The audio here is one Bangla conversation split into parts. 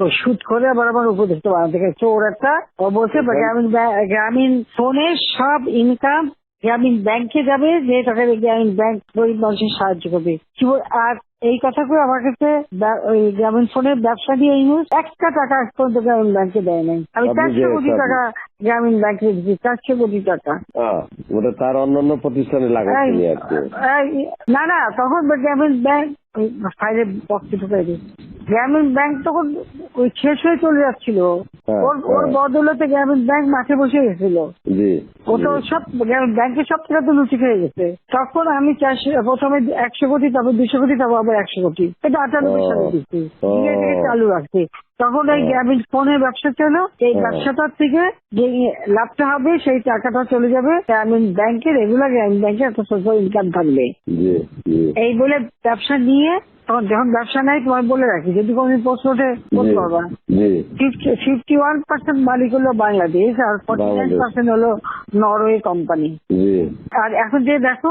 তো শুট করে আবার আমার উপদেশটা বানাতে গেছে। চোর একটা ও বলছে গ্রামীণ গ্রামীণ ফোনের সব ইনকাম গ্রামীণ ব্যাংকে যাবে যে টাকা গ্রামীণ ব্যাংক গরিব মানুষের সাহায্য করবে। কি আর এই কথা করে আমার কাছে ওই গ্রামীণ ফোনের ব্যবসা দিয়ে ইউজ একটা টাকা পর্যন্ত গ্রামীণ ব্যাংকে দেয় নাই। আমি চারশো কোটি টাকা গ্রামীণ ব্যাংকে দিচ্ছি চারশো কোটি টাকা। ওটা তার অন্যান্য প্রতিষ্ঠানে এই- না না তখন গ্রামীণ ব্যাংক ফাইলে বক্সে ঢুকাই দিই গ্রামীণ ব্যাংক তখন ওই শেষ হয়ে চলে যাচ্ছিল। হ্যাঁ, ওর ওর হ্যাঁ। বদলতে গ্রামীণ ব্যাংক মাঠে বসে গেছিল। জি। ও তো জি। সব গ্রামীণ ব্যাংকের সব টাকা তো লুচি খেয়ে গেছে। তখন আমি চারশো প্রথমে একশো কোটি তারপর দুশো কোটি তারপর আবার একশো কোটি। এটা আটানব্বই সালে দিচ্ছি। চালু রাখছি তখন এই। গ্রামীণ ফোনের ব্যবসা ছিল এই ব্যবসাটার থেকে যে লাভটা হবে সেই টাকাটা চলে যাবে। গ্রামীণ ব্যাংকে রেগুলার গ্রামীণ ব্যাংকে একটা সোশ্যাল ইনকাম থাকবে। এই বলে ব্যবসা নিয়ে তখন যখন ব্যবসা নাই তোমায় বলে রাখি যদি কোনো প্রশ্ন ওঠে বলতে পারবা ফিফটি ওয়ান পার্সেন্ট মালিক হলো বাংলাদেশ আর ফর্টি নাইন পার্সেন্ট হলো নরওয়ে কোম্পানি আর এখন যে দেখো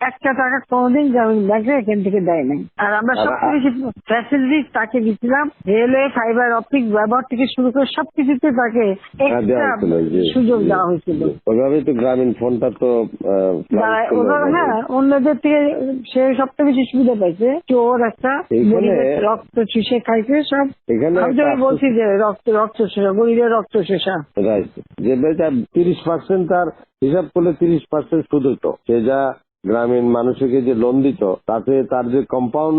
একটা টাকা কোনোদিন গ্রামীণ ব্যাংকে এখান থেকে দেয় নাই। আর আমরা সবচেয়ে বেশি ফ্যাসিলিটি তাকে দিচ্ছিলাম রেলওয়ে ফাইবার অপটিক ব্যবহার থেকে শুরু করে সবকিছুতে তাকে হ্যাঁ, সুযোগ দেওয়া হয়েছিল। জি। তো গ্রামীণ ফোনটা তো ওইভাবে। হ্যাঁ অন্যদের থেকে সে সবচেয়ে বেশি সুবিধা পাইছে চোর একটা রক্ত চুষে খাইছে সব এখানে তো বলছি যে রক্ত রক্ত শোষা গরিবের রক্ত শোষা। রাইট যে বেটা তিরিশ পার্সেন্ট তার হিসাব করলে তিরিশ পার্সেন্ট সুদ হতো সে যা গ্রামীণ মানুষকে যে লোন দিত তাতে তার যে কম্পাউন্ড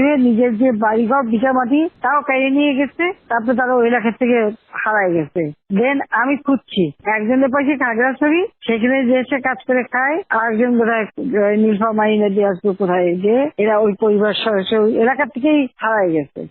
হয়ে নিজের যে বাড়িঘর বিটা মাটি তাও কেড়ে নিয়ে গেছে। তারপর তারা ওই এলাকা থেকে হারায় গেছে। দেন আমি খুঁজছি। একজনের পাশে খাগড়াছড়ি, সেখানে যে এসে কাজ করে খায় আর একজন বোধহয় মাইনে দিয়ে আসবে কোথায়, যে এরা ওই পরিবার সদস্য এলাকা থেকেই হারায় গেছে।